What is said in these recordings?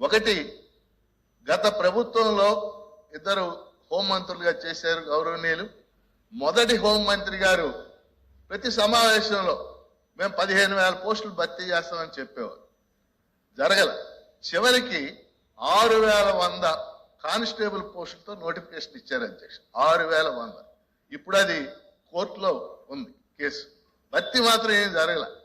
ఒకటి గత ప్రభుత్వంలో ఇద్దరు హోంమంత్రులుగా చేశారు గౌరవనీయులు. మొదటి హోంమంత్రి గారు ప్రతి సమావేశంలో మేము పదిహేను వేల పోస్టులు భర్తీ చేస్తామని చెప్పేవారు. జరగల. చివరికి ఆరు వేల వంద కానిస్టేబుల్ పోస్టులతో నోటిఫికేషన్ ఇచ్చారు అధ్యక్ష ఆరు వేల వంద. ఇప్పుడు అది కోర్టులో ఉంది కేసు. భర్తీ మాత్రం ఏం జరగల.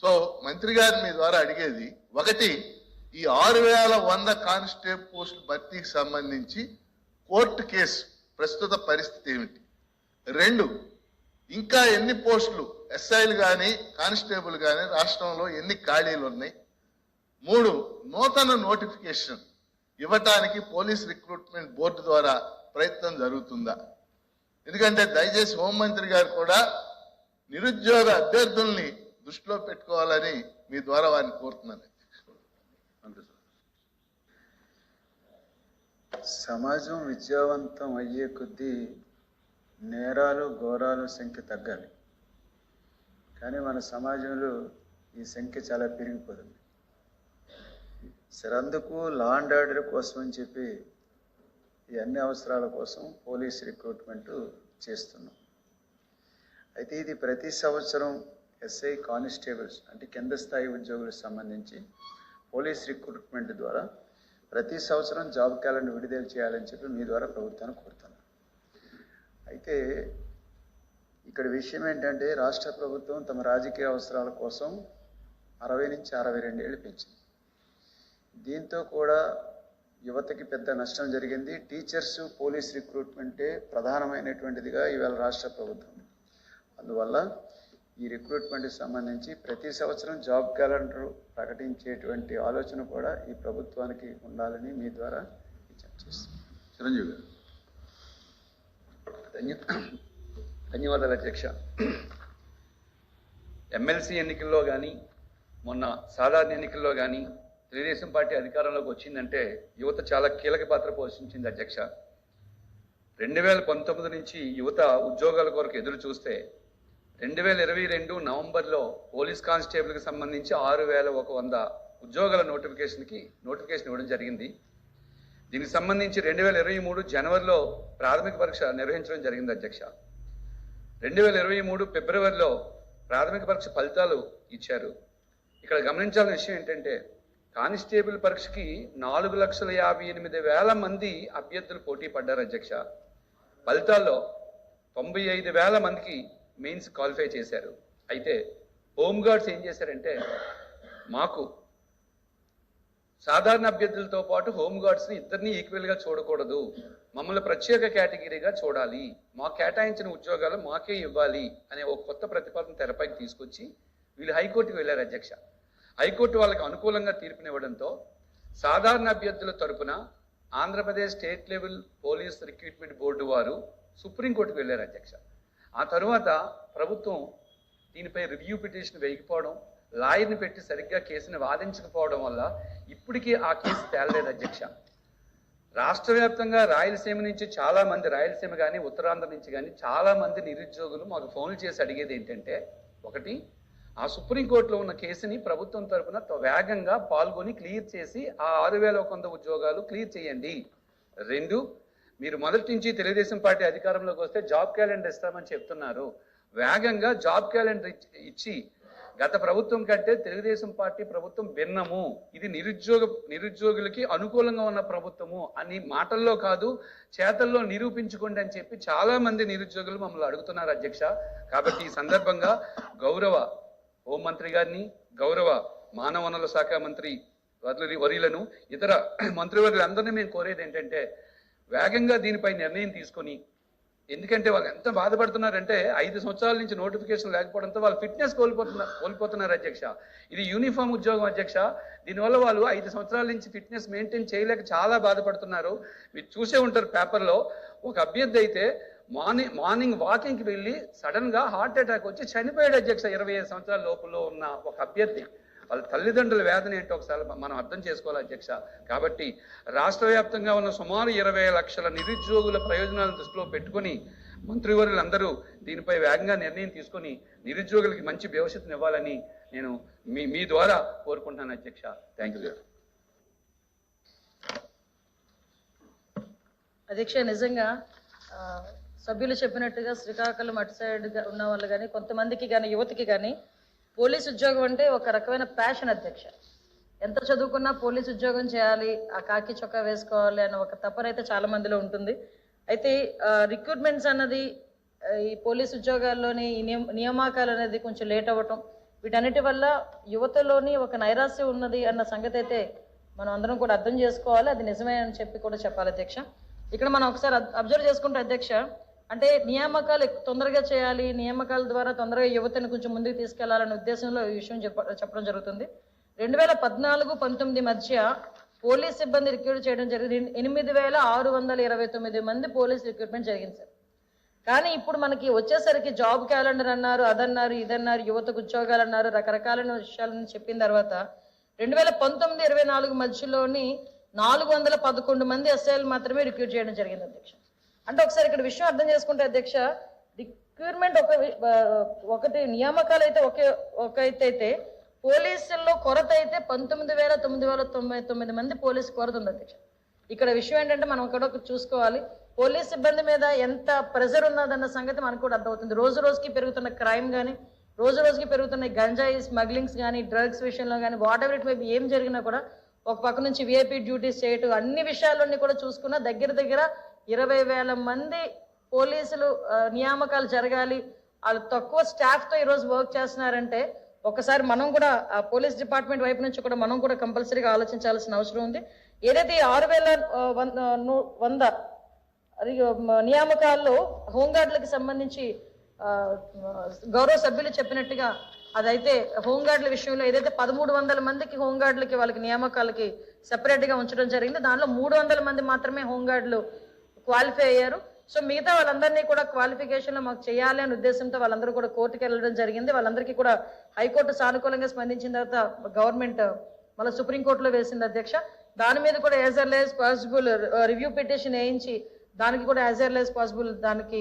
సో మంత్రి గారి మీ ద్వారా అడిగేది ఒకటి ఈ ఆరు వేల వంద కానిస్టేబుల్ పోస్ట్ భర్తీకి సంబంధించి కోర్టు కేసు ప్రస్తుత పరిస్థితి ఏమిటి? రెండు ఇంకా ఎన్ని పోస్టులు ఎస్ఐలు కానీ కానిస్టేబుల్ కానీ రాష్ట్రంలో ఎన్ని ఖాళీలు ఉన్నాయి? మూడు నూతన నోటిఫికేషన్ ఇవ్వటానికి పోలీస్ రిక్రూట్మెంట్ బోర్డు ద్వారా ప్రయత్నం జరుగుతుందా? ఎందుకంటే దయచేసి హోంమంత్రి గారు కూడా నిరుద్యోగ అభ్యర్థుల్ని దృష్టిలో పెట్టుకోవాలని మీ ద్వారా వారిని కోరుతున్నాను. సమాజం విద్యావంతం అయ్యే కొద్దీ నేరాలు ఘోరాలు సంఖ్య తగ్గాలి. కానీ మన సమాజంలో ఈ సంఖ్య చాలా పెరిగిపోతుంది. సరే అందుకు లా అండ్ ఆర్డర్ కోసం అని చెప్పి ఈ అన్ని అవసరాల కోసం పోలీస్ రిక్రూట్మెంట్ చేస్తున్నాం. అయితే ఇది ప్రతి సంవత్సరం ఎస్ఐ కానిస్టేబుల్స్ అంటే కింద స్థాయి ఉద్యోగులకు సంబంధించి పోలీస్ రిక్రూట్మెంట్ ద్వారా ప్రతి సంవత్సరం జాబ్ క్యాలెండర్ విడుదల చేయాలని చెప్పి మీ ద్వారా ప్రభుత్వాన్ని కోరుతున్నాను అయితే ఇక్కడ విషయం ఏంటంటే రాష్ట్ర ప్రభుత్వం తమ రాజకీయ అవసరాల కోసం అరవై నుంచి అరవై రెండేళ్ళు పెంచింది. దీంతో కూడా యువతకి పెద్ద నష్టం జరిగింది. టీచర్స్ పోలీస్ రిక్రూట్మెంటే ప్రధానమైనటువంటిదిగా ఇవాళ రాష్ట్ర ప్రభుత్వం. అందువల్ల ఈ రిక్రూట్మెంట్కి సంబంధించి ప్రతి సంవత్సరం జాబ్ క్యాలెండర్ ప్రకటించేటువంటి ఆలోచన కూడా ఈ ప్రభుత్వానికి ఉండాలని మీ ద్వారా చిరంజీవి గారు. ధన్య ధన్యవాదాలు అధ్యక్ష. ఎమ్మెల్సీ ఎన్నికల్లో కానీ మొన్న సాధారణ ఎన్నికల్లో కానీ తెలుగుదేశం పార్టీ అధికారంలోకి వచ్చిందంటే యువత చాలా కీలక పాత్ర పోషించింది అధ్యక్ష. రెండు వేల పంతొమ్మిది నుంచి యువత ఉద్యోగాల కొరకు ఎదురు చూస్తే రెండు వేల ఇరవై రెండు నవంబర్లో పోలీస్ కానిస్టేబుల్కి సంబంధించి ఆరు వేల ఒక వంద ఉద్యోగాల నోటిఫికేషన్కి నోటిఫికేషన్ ఇవ్వడం జరిగింది. దీనికి సంబంధించి రెండు వేల ఇరవై మూడు జనవరిలో ప్రాథమిక పరీక్ష నిర్వహించడం జరిగింది అధ్యక్ష. రెండు వేల ఇరవై మూడు ఫిబ్రవరిలో ప్రాథమిక పరీక్ష ఫలితాలు ఇచ్చారు. ఇక్కడ గమనించాల్సిన విషయం ఏంటంటే కానిస్టేబుల్ పరీక్షకి నాలుగు లక్షల యాభై ఎనిమిది వేల మంది అభ్యర్థులు పోటీ పడ్డారు అధ్యక్ష. ఫలితాల్లో తొంభై ఐదు వేల మందికి మెయిన్స్ క్వాలిఫై చేశారు. అయితే హోమ్ గార్డ్స్ ఏం చేశారంటే మాకు సాధారణ అభ్యర్థులతో పాటు హోమ్ గార్డ్స్ని ఇద్దరిని ఈక్వల్గా చూడకూడదు. మమ్మల్ని ప్రత్యేక కేటగిరీగా చూడాలి. మా కేటాయించిన ఉద్యోగాలు మాకే ఇవ్వాలి అనే ఒక కొత్త ప్రతిపాదన తెరపైకి తీసుకొచ్చి వీళ్ళు హైకోర్టుకు వెళ్ళారు అధ్యక్ష. హైకోర్టు వాళ్ళకి అనుకూలంగా తీర్పునివ్వడంతో సాధారణ అభ్యర్థుల తరపున Andhra Pradesh state level police recruitment board వారు సుప్రీంకోర్టుకు వెళ్ళారు అధ్యక్ష. ఆ తరువాత ప్రభుత్వం దీనిపై రివ్యూ పిటిషన్ వేయకపోవడం లాయర్ని పెట్టి సరిగ్గా కేసుని వాదించకపోవడం వల్ల ఇప్పటికీ ఆ కేసు తేలలేదు అధ్యక్ష. రాష్ట్ర వ్యాప్తంగా రాయలసీమ నుంచి చాలా మంది రాయలసీమ కానీ ఉత్తరాంధ్ర నుంచి కానీ చాలా మంది నిరుద్యోగులు మాకు ఫోన్లు చేసి అడిగేది ఏంటంటే ఒకటి ఆ సుప్రీంకోర్టులో ఉన్న కేసుని ప్రభుత్వం తరపున వేగంగా పాల్గొని క్లియర్ చేసి ఆ ఆరు వేల ఒక వంద ఉద్యోగాలు క్లియర్ చేయండి. రెండు మీరు మొదటి నుంచి తెలుగుదేశం పార్టీ అధికారంలోకి వస్తే జాబ్ క్యాలెండర్ ఇస్తామని చెప్తున్నారు. వేగంగా జాబ్ క్యాలెండర్ ఇచ్చి- ఇచ్చి గత ప్రభుత్వం కంటే తెలుగుదేశం పార్టీ ప్రభుత్వం భిన్నము. ఇది నిరుద్యోగ నిరుద్యోగులకి అనుకూలంగా ఉన్న ప్రభుత్వము అని మాటల్లో కాదు చేతల్లో నిరూపించుకోండి అని చెప్పి చాలా మంది నిరుద్యోగులు మమ్మల్ని అడుగుతున్నారు అధ్యక్ష. కాబట్టి ఈ సందర్భంగా గౌరవ హోంమంత్రి గారిని గౌరవ మానవ వనరుల శాఖ మంత్రి వర్యులు- ఇతర మంత్రివర్యులందరినీ మేము కోరేది ఏంటంటే వేగంగా దీనిపై నిర్ణయం తీసుకొని ఎందుకంటే వాళ్ళు ఎంత బాధపడుతున్నారంటే ఐదు సంవత్సరాల నుంచి నోటిఫికేషన్ లేకపోవడంతో వాళ్ళు ఫిట్నెస్ కోల్పోతున్నారు కోల్పోతున్నారు అధ్యక్ష. ఇది యూనిఫామ్ ఉద్యోగం అధ్యక్ష. దీనివల్ల వాళ్ళు ఐదు సంవత్సరాల నుంచి ఫిట్నెస్ మెయింటైన్ చేయలేక చాలా బాధపడుతున్నారు. మీరు చూసే ఉంటారు పేపర్లో ఒక అభ్యర్థి అయితే మార్నింగ్ మార్నింగ్ వాకింగ్కి వెళ్ళి సడన్గా హార్ట్ అటాక్ వచ్చి చనిపోయాడు అధ్యక్ష ఇరవై ఐదు సంవత్సరాల లోపల ఉన్న ఒక అభ్యర్థి. వాళ్ళ తల్లిదండ్రుల వేదన ఏంటో ఒకసారి మనం అర్థం చేసుకోవాలి అధ్యక్ష. కాబట్టి రాష్ట్ర వ్యాప్తంగా ఉన్న సుమారు ఇరవై లక్షల నిరుద్యోగుల ప్రయోజనాలను దృష్టిలో పెట్టుకొని మంత్రివర్యులందరూ దీనిపై వేగంగా నిర్ణయం తీసుకొని నిరుద్యోగులకి మంచి భవిష్యత్తును ఇవ్వాలని నేను మీ మీ ద్వారా కోరుకుంటున్నాను అధ్యక్ష. థ్యాంక్ యూ అధ్యక్ష నిజంగా సభ్యులు చెప్పినట్టుగా శ్రీకాకుళం అటు సైడ్ ఉన్న వాళ్ళు కానీ కొంతమందికి కానీ యువతకి కానీ పోలీస్ ఉద్యోగం అంటే ఒక రకమైన ప్యాషన్ అధ్యక్ష. ఎంత చదువుకున్నా పోలీస్ ఉద్యోగం చేయాలి ఆ కాకి చొక్కా వేసుకోవాలి అన్న ఒక తపన అయితే చాలా మందిలో ఉంటుంది. అయితే రిక్రూట్మెంట్స్ అన్నది ఈ పోలీస్ ఉద్యోగాల్లోని నియామకాలు అనేది కొంచెం లేట్ అవ్వటం వీటన్నిటి వల్ల యువతలోని ఒక నైరాశ్యం ఉన్నది అన్న సంగతి అయితే మనం అందరం కూడా అర్థం చేసుకోవాలి. అది నిజమే అని చెప్పి కూడా చెప్పాలి అధ్యక్ష. ఇక్కడ మనం ఒకసారి అబ్జర్వ్ చేసుకుంటే అధ్యక్ష అంటే నియామకాలు తొందరగా చేయాలి నియామకాల ద్వారా తొందరగా యువతను కొంచెం ముందుకు తీసుకెళ్ళాలనే ఉద్దేశంలో ఈ విషయం చెప్ప చెప్పడం జరుగుతుంది. రెండు వేల పద్నాలుగు పంతొమ్మిది మధ్య పోలీస్ సిబ్బంది రిక్రూట్ చేయడం జరిగింది. ఎనిమిది వేల ఆరు వందల ఇరవై తొమ్మిది మంది పోలీస్ రిక్రూట్మెంట్ జరిగింది సార్. కానీ ఇప్పుడు మనకి వచ్చేసరికి జాబ్ క్యాలెండర్ అన్నారు అదన్నారు ఇదన్నారు యువతకు ఉద్యోగాలు అన్నారు రకరకాలైన విషయాలను చెప్పిన తర్వాత రెండు వేల పంతొమ్మిది ఇరవై నాలుగు మధ్యలోని నాలుగు వందల పదకొండు మంది ఎస్ఐలు మాత్రమే రిక్రూట్ చేయడం జరిగింది అధ్యక్ష. అంటే ఒకసారి ఇక్కడ విషయం అర్థం చేసుకుంటే అధ్యక్ష రిక్రూట్మెంట్ ఒక ఒకటి నియామకాలు అయితే ఒకే ఒక అయితే పోలీసుల్లో కొరత అయితే పంతొమ్మిది వేల తొమ్మిది వేల తొంభై తొమ్మిది మంది పోలీసు కొరత ఉంది అధ్యక్ష. ఇక్కడ విషయం ఏంటంటే మనం ఇక్కడ ఒకటి చూసుకోవాలి. పోలీస్ సిబ్బంది మీద ఎంత ప్రెజర్ ఉన్నదన్న సంగతి మనకు కూడా అర్థమవుతుంది. రోజు రోజుకి పెరుగుతున్న క్రైమ్ కానీ రోజు రోజుకి పెరుగుతున్న గంజాయి స్మగ్లింగ్స్ కానీ డ్రగ్స్ విషయంలో కానీ వాట్ ఎవర్ ఇట్ మేబీ ఏం జరిగినా కూడా ఒక పక్క నుంచి విఐపీ డ్యూటీస్ చేయటం అన్ని విషయాలన్నీ కూడా చూసుకున్నా దగ్గర దగ్గర ఇరవై వేల మంది పోలీసులు నియామకాలు జరగాలి. వాళ్ళు తక్కువ స్టాఫ్తో ఈరోజు వర్క్ చేస్తున్నారంటే ఒకసారి మనం కూడా ఆ పోలీస్ డిపార్ట్మెంట్ వైపు నుంచి కూడా మనం కూడా కంపల్సరీగా ఆలోచించాల్సిన అవసరం ఉంది. ఏదైతే ఆరు వేల వంద వంద అది, నియామకాల్లో హోంగార్డులకు సంబంధించి గౌరవ సభ్యులు చెప్పినట్టుగా అదైతే హోంగార్డుల విషయంలో ఏదైతే పదమూడు వందల మందికి హోంగార్డులకి వాళ్ళకి నియామకాలకి సపరేట్గా ఉంచడం జరిగింది దానిలో మూడు వందల మంది మాత్రమే హోంగార్డులు క్వాలిఫై అయ్యారు. సో మిగతా వాళ్ళందరినీ కూడా క్వాలిఫికేషన్లో మాకు చేయాలి అనే ఉద్దేశంతో వాళ్ళందరూ కూడా కోర్టుకి వెళ్ళడం జరిగింది. వాళ్ళందరికీ కూడా హైకోర్టు సానుకూలంగా స్పందించిన తర్వాత గవర్నమెంట్ మళ్ళీ సుప్రీంకోర్టులో వేసింది అధ్యక్ష. దాని మీద కూడా as early as possible review petition వేయించి దానికి కూడా యాజ్ ఎర్లీ యాజ్ పాసిబుల్ దానికి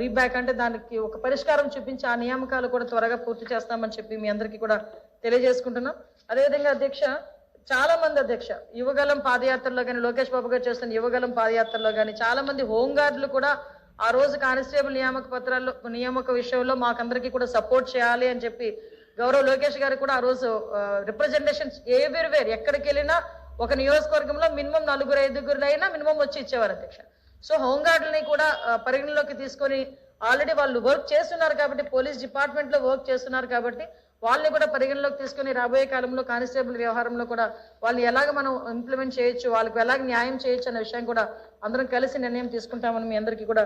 రీబ్యాక్ అంటే దానికి ఒక పరిష్కారం చూపించి ఆ నియామకాలు కూడా త్వరగా పూర్తి చేస్తామని చెప్పి మీ అందరికీ కూడా తెలియజేసుకుంటున్నాం. అదేవిధంగా అధ్యక్ష చాలా మంది అధ్యక్ష యువగలం పాదయాత్రలో కానీ లోకేష్ బాబు గారు చేస్తున్న యువగలం పాదయాత్రలో కానీ చాలా మంది హోంగార్డులు కూడా ఆ రోజు కానిస్టేబుల్ నియామక పత్రాల్లో నియామక విషయంలో మాకందరికీ కూడా సపోర్ట్ చేయాలి అని చెప్పి గౌరవ్ లోకేష్ గారు కూడా ఆ రోజు రిప్రజెంటేషన్స్ వేర్ ఎక్కడికి వెళ్ళినా ఒక నియోజకవర్గంలో మినిమం నలుగురు ఐదుగురు అయినా మినిమం వచ్చి ఇచ్చేవారు అధ్యక్ష. సో హోంగార్డులని కూడా పరిగణలోకి తీసుకొని ఆల్రెడీ వాళ్ళు వర్క్ చేస్తున్నారు కాబట్టి పోలీస్ డిపార్ట్మెంట్లో వర్క్ చేస్తున్నారు కాబట్టి వాళ్ళని కూడా పరిగణలోకి తీసుకొని రాబోయే కాలంలో కానిస్టేబుల్ వ్యవహారంలో కూడా వాళ్ళని ఎలాగ మనం ఇంప్లిమెంట్ చేయొచ్చు వాళ్ళకి ఎలాగ న్యాయం చేయొచ్చు అనే విషయం కూడా అందరం కలిసి నిర్ణయం తీసుకుంటామని మీ అందరికీ కూడా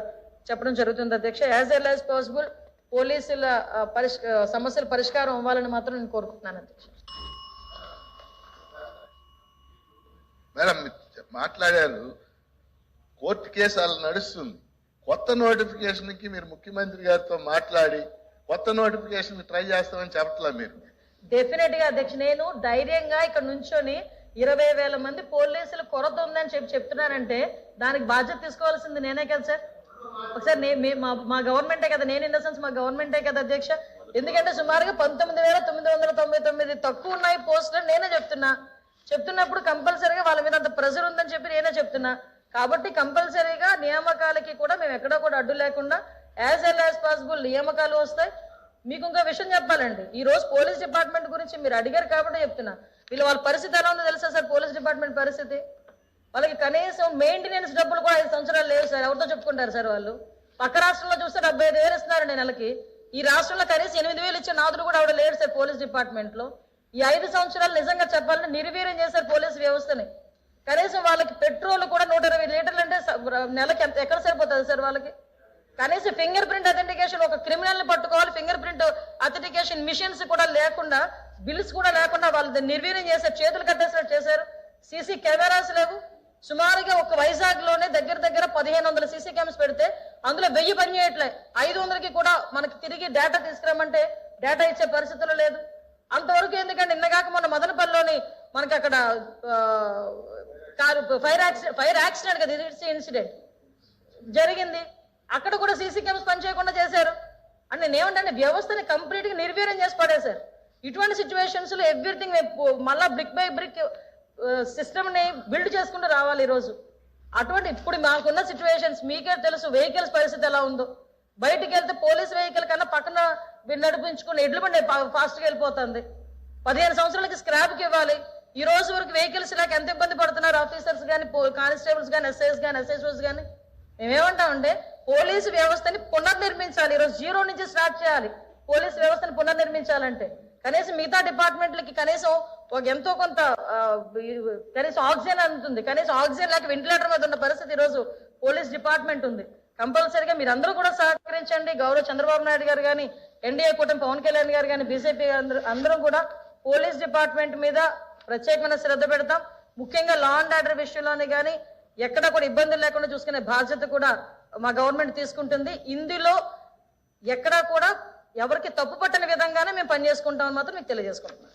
చెప్పడం జరుగుతుంది. అధ్యక్ష యాజ్ ఎల్ యాజ్ పాసిబుల్ పోలీసుల పరిష్ సమస్యల పరిష్కారం అవ్వాలని మాత్రం నేను కోరుకుంటున్నాను అధ్యక్ష. మేడం మాట్లాడారు కోర్టు కేసు అలా నడుస్తుంది. కొత్త నోటిఫికేషన్కి మీరు ముఖ్యమంత్రి గారితో మాట్లాడి కొత్త నోటిఫికేషన్ ట్రై చేస్తామని చెప్పట్లా మీరు? డెఫినెట్గా అధ్యక్ష నేను ధైర్యంగా ఇక్కడ నుంచొని ఇరవై వేల మంది పోలీసులు కొరత ఉందని చెప్పి చెప్తున్నానంటే దానికి బాధ్యత తీసుకోవాల్సింది నేనే కదా సార్. ఒకసారి నే- మా మా గవర్నమెంటే కదా నేను ఇన్ ద సెన్స్ మా గవర్నమెంటే కదా అధ్యక్ష. ఎందుకంటే సుమారుగా పంతొమ్మిది వేల తొమ్మిది వందల తొంభై తొమ్మిది తక్కువ ఉన్నాయి పోస్టులు నేనే చెప్తున్నా. చెప్తున్నప్పుడు కంపల్సరీగా వాళ్ళ మీద అంత ప్రెజర్ ఉందని చెప్పి నేనే చెప్తున్నా. కాబట్టి కంపల్సరీగా నియామకాలకి కూడా మేము ఎక్కడా కూడా అడ్డు లేకుండా యాజ్ ఎల్ యాజ్ పాసిబుల్ నియామకాలు వస్తాయి. మీకు ఇంకా విషయం చెప్పాలండి. ఈ రోజు పోలీస్ డిపార్ట్మెంట్ గురించి మీరు అడిగారు కాబట్టి చెప్తున్నా. వీళ్ళు వాళ్ళ పరిస్థితి ఎలా ఉందో తెలుసా సార్? పోలీస్ డిపార్ట్మెంట్ పరిస్థితి? వాళ్ళకి కనీసం మెయింటెనెన్స్ డబ్బులు కూడా ఐదు సంవత్సరాలు లేవు సార్. ఎవరితో చెప్పుకుంటారు సార్ వాళ్ళు? పక్క రాష్ట్రంలో చూస్తే డెబ్బై ఐదు వేలు ఇస్తున్నారండి నెలకి. ఈ రాష్ట్రంలో కనీసం ఎనిమిది వేలు ఇచ్చే నాదులు కూడా ఆవిడ లేడు సార్ పోలీస్ డిపార్ట్మెంట్లో ఈ ఐదు సంవత్సరాలు నిజంగా చెప్పాలంటే నిర్వీర్యం చేశారు పోలీస్ వ్యవస్థని. కనీసం వాళ్ళకి పెట్రోల్ కూడా నూట ఇరవై లీటర్లు అంటే నెలకి ఎంత ఎక్కడ సరిపోతుంది సార్ వాళ్ళకి? కనీసం ఫింగర్ ప్రింట్ అథెంటికేషన్ ఒక క్రిమినల్ని పట్టుకోవాలి. ఫింగర్ ప్రింట్ అథెంటికేషన్ మిషన్స్ కూడా లేకుండా బిల్స్ కూడా లేకుండా వాళ్ళు నిర్వీర్యం చేశారు. చేతులు కట్టేసినట్టు చేశారు. సీసీ కెమెరాస్ లేవు. సుమారుగా ఒక వైజాగ్లోనే దగ్గర దగ్గర పదిహేను వందల సీసీ కెమెరాస్ పెడితే అందులో వెయ్యి పని చేయట్లే. ఐదు వందలకి కూడా మనకి తిరిగి డేటా తీసుకురామంటే డేటా ఇచ్చే పరిస్థితులు లేదు. అంతవరకు ఎందుకంటే నిన్నగాక మన మదనపల్లిలోని మనకి అక్కడ car fire accident fire accident కదా ఇది ఇన్సిడెంట్ జరిగింది. అక్కడ కూడా సీసీ కెమెరాస్ పనిచేయకుండా చేశారు. అండ్ నేను వ్యవస్థని కంప్లీట్గా నిర్వీర్యం చేసి పడేశారు. ఇటువంటి సిచ్యువేషన్స్లో ఎవ్రీథింగ్ మళ్ళీ బ్రిక్ బై బ్రిక్ సిస్టమ్ని బిల్డ్ చేసుకుంటూ రావాలి ఈరోజు. అటువంటి ఇప్పుడు మాకున్న సిచ్యువేషన్స్ మీకే తెలుసు వెహికల్స్ పరిస్థితి ఎలా ఉందో. బయటికి వెళ్తే పోలీస్ వెహికల్ కన్నా పక్కన నడిపించుకుని ఎడ్లు బండి ఫాస్ట్గా వెళ్ళిపోతుంది. పదిహేను సంవత్సరాలకి స్క్రాప్కి ఇవ్వాలి. ఈ రోజు వరకు వెహికల్స్ ఇలాగ ఎంత ఇబ్బంది పడుతున్నారు ఆఫీసర్స్ కానీ కానిస్టేబుల్స్ కానీ ఎస్ఐస్ కానీ ఎస్ఎస్ఓస్ కానీ మేమేమంటామంటే పోలీసు వ్యవస్థని పునర్నిర్మించాలి. ఈరోజు జీరో నుంచి స్టార్ట్ చేయాలి. పోలీసు వ్యవస్థని పునర్నిర్మించాలంటే. కనీసం మిగతా డిపార్ట్మెంట్లకి కనీసం ఒక ఎంతో కొంత కనీసం ఆక్సిజన్ అందుతుంది. కనీసం ఆక్సిజన్ లేక వెంటిలేటర్ మీద ఉన్న పరిస్థితి ఈరోజు పోలీస్ డిపార్ట్మెంట్ ఉంది. కంపల్సరీగా మీరు అందరూ కూడా సహకరించండి. గౌరవ చంద్రబాబు నాయుడు గారు కానీ ఎన్డీఏ కూటమి పవన్ కళ్యాణ్ గారు కానీ బీజేపీ అందరం కూడా పోలీస్ డిపార్ట్మెంట్ మీద ప్రత్యేకమైన శ్రద్ధ పెడతాం. ముఖ్యంగా లా అండ్ ఆర్డర్ విషయంలోనే కానీ ఎక్కడ కూడా ఇబ్బందులు లేకుండా చూసుకునే బాధ్యత కూడా మా గవర్నమెంట్ తీసుకుంటుంది. ఇందులో ఎక్కడా కూడా ఎవరికి తప్పు పట్టని విధంగానే మేము పనిచేసుకుంటామని మాత్రం మీకు తెలియజేసుకుంటున్నాం